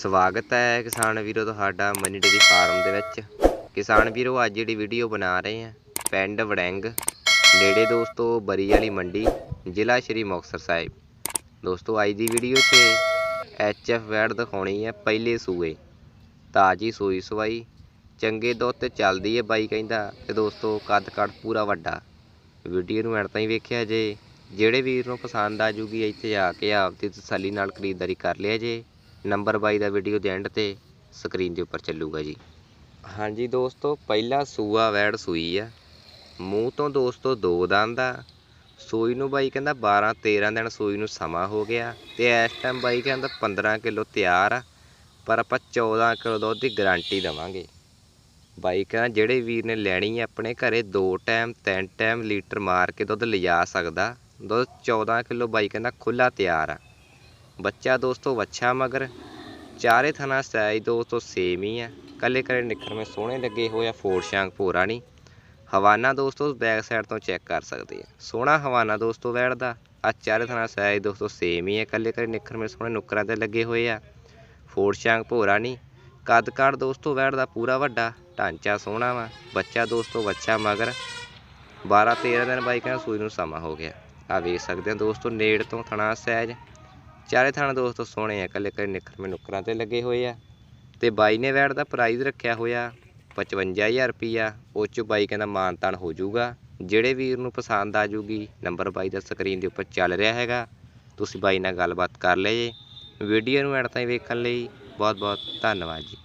ਸਵਾਗਤ ਹੈ ਕਿਸਾਨ ਵੀਰੋ ਤੁਹਾਡਾ ਮਨੀ ਡੇਰੀ ਫਾਰਮ ਦੇ ਵਿੱਚ। ਕਿਸਾਨ ਵੀਰੋ, ਅੱਜ ਜਿਹੜੀ ਵੀਡੀਓ ਬਣਾ ਰਹੇ ਆ ਪਿੰਡ ਵੜੈਂਗ, ਨੇੜੇ ਦੋਸਤੋ ਬਰੀ ਵਾਲੀ ਮੰਡੀ, ਜ਼ਿਲ੍ਹਾ ਸ਼੍ਰੀ ਮੁਕਤਸਰ ਸਾਹਿਬ। ਦੋਸਤੋ, ਅੱਜ ਦੀ ਵੀਡੀਓ 'ਚ ਐਚ ਐਫ ਵੈਡ ਦਿਖਾਉਣੀ ਹੈ ਪਹਿਲੇ ਸੂਏ। ਤਾਜੀ ਸੂਈ ਸਵਾਈ, ਚੰਗੇ ਦੁੱਧ ਤੇ ਚੱਲਦੀ ਹੈ ਬਾਈ ਕਹਿੰਦਾ ਤੇ ਦੋਸਤੋ ਕੱਦ ਕੱਦ ਪੂਰਾ ਵੱਡਾ। ਵੀਡੀਓ ਨੂੰ ਐਡ ਤਾਈਂ ਵੇਖਿਆ ਜੇ। ਜਿਹੜੇ ਵੀਰ ਨੂੰ ਪਸੰਦ ਆ ਜੂਗੀ, ਇੱਥੇ ਆ ਕੇ ਆਪਦੀ ਤਸੱਲੀ ਨਾਲ ਖਰੀਦਦਾਰੀ ਕਰ ਲਿਆ ਜੇ। ਨੰਬਰ ਬਾਈ ਦਾ ਵੀਡੀਓ ਦੇ ਐਂਡ ਤੇ ਸਕਰੀਨ ਦੇ ਉੱਪਰ ਚੱਲੂਗਾ ਜੀ। ਹਾਂਜੀ ਦੋਸਤੋ, ਪਹਿਲਾ ਸੂਆ ਵੈੜ ਸੂਈ ਆ। ਮੂੰਹ ਤੋਂ ਦੋਸਤੋ ਦੋ ਦੰਦ ਆ। ਸੂਈ ਨੂੰ ਬਾਈ ਕਹਿੰਦਾ 12 13 ਦਿਨ ਸੂਈ ਨੂੰ ਸਮਾਂ ਹੋ ਗਿਆ ਤੇ ਇਸ ਟਾਈਮ ਬਾਈ ਕਹਿੰਦਾ 15 ਕਿਲੋ ਤਿਆਰ ਆ, ਪਰ ਆਪਾਂ 14 ਕਿਲੋ ਦੁੱਧ ਦੀ ਗਾਰੰਟੀ ਦੇਵਾਂਗੇ। ਬਾਈ ਕਹਿੰਦਾ ਜਿਹੜੇ ਵੀਰ ਨੇ ਲੈਣੀ ਹੈ ਆਪਣੇ ਘਰੇ ਦੋ ਟਾਈਮ ਤਿੰਨ ਟਾਈਮ ਲੀਟਰ ਮਾਰ ਕੇ ਦੁੱਧ ਲਿਜਾ ਸਕਦਾ। ਦੁੱਧ 14 ਕਿਲੋ ਬਾਈ ਕਹਿੰਦਾ ਖੁੱਲਾ ਤਿਆਰ ਆ। ਬੱਚਾ ਦੋਸਤੋ ਵੱਛਾ ਮਗਰ। ਚਾਰੇ ਥਣਾ ਸਾਈਜ਼ ਦੋਸਤੋ ਸੇਮ ਹੀ ਆ। ਕੱਲੇ ਕੱਲੇ ਨਿਖਰਵੇਂ ਸੋਹਣੇ ਲੱਗੇ ਹੋਏ ਆ ਫੋੜ ਸ਼ਾਂਗ ਭੋਰਾ ਨਹੀਂ। ਹਵਾਨਾ ਦੋਸਤੋ ਬੈਕ ਸਾਈਡ ਤੋਂ ਚੈੱਕ ਕਰ ਸਕਦੇ ਆ। ਸੋਹਣਾ ਹਵਾਨਾ ਦੋਸਤੋ ਵੈੜ ਦਾ ਆ ਚਾਰੇ ਥਣਾ ਸਾਈਜ਼ ਦੋਸਤੋ ਸੇਮ ਹੀ ਆ। ਕੱਲੇ ਕੱਲੇ ਨਿਖਰਵੇਂ ਸੋਹਣੇ ਨੁੱਕਰਾਂ ਤੇ ਲੱਗੇ ਹੋਏ ਆ। ਫੋੜ ਸ਼ਾਂਗ ਭੋਰਾ ਨਹੀਂ। ਕੱਦ ਕਾੜ ਦੋਸਤੋ ਵੈੜ ਦਾ ਪੂਰਾ ਵੱਡਾ, ਢਾਂਚਾ ਸੋਹਣਾ ਵਾ। ਬੱਚਾ ਦੋਸਤੋ ਵੱਛਾ ਮਗਰ। 12 13 ਦਿਨ ਬਾਈਕਾਂ ਕਹਿੰਦਾ ਸੂਈ ਨੂੰ ਸਮਾਂ ਹੋ ਗਿਆ। ਆ ਵੇਖ ਸਕਦੇ ਆ ਦੋਸਤੋ ਨੇੜ ਤੋਂ ਥਣਾ ਸਾਈਜ਼ ਚਾਰੇ ਥਾਣਾ ਦੋਸਤੋ ਸੋਹਣੇ ਆ ਕੱਲੇ ਕੱਲੇ ਨਿਖਰਵੇਂ ਨੁੱਕਰਾਂ ਤੇ ਲੱਗੇ ਹੋਏ ਆ। ਤੇ ਬਾਈ ਨੇ ਵੈਟ ਦਾ ਪ੍ਰਾਈਜ਼ ਰੱਖਿਆ ਹੋਇਆ 55000 ਰੁਪਈਆ। ਉਹ 'ਚ ਬਾਈ ਕਹਿੰਦਾ ਮਾਨਤਾਨ ਹੋ ਜਾਊਗਾ। ਜਿਹੜੇ ਵੀਰ ਨੂੰ ਪਸੰਦ ਆ ਜੂਗੀ ਨੰਬਰ ਬਾਈ ਦਾ ਸਕਰੀਨ ਦੇ ਉੱਪਰ ਚੱਲ ਰਿਹਾ ਹੈਗਾ। ਤੁਸੀਂ ਬਾਈ ਨਾਲ ਗੱਲਬਾਤ ਕਰ ਲਿਆ ਜੇ। ਵੀਡੀਓ ਨੂੰ ਐਂਡ ਤਾਈਂ ਵੇਖਣ ਲਈ ਬਹੁਤ ਬਹੁਤ ਧੰਨਵਾਦ ਜੀ।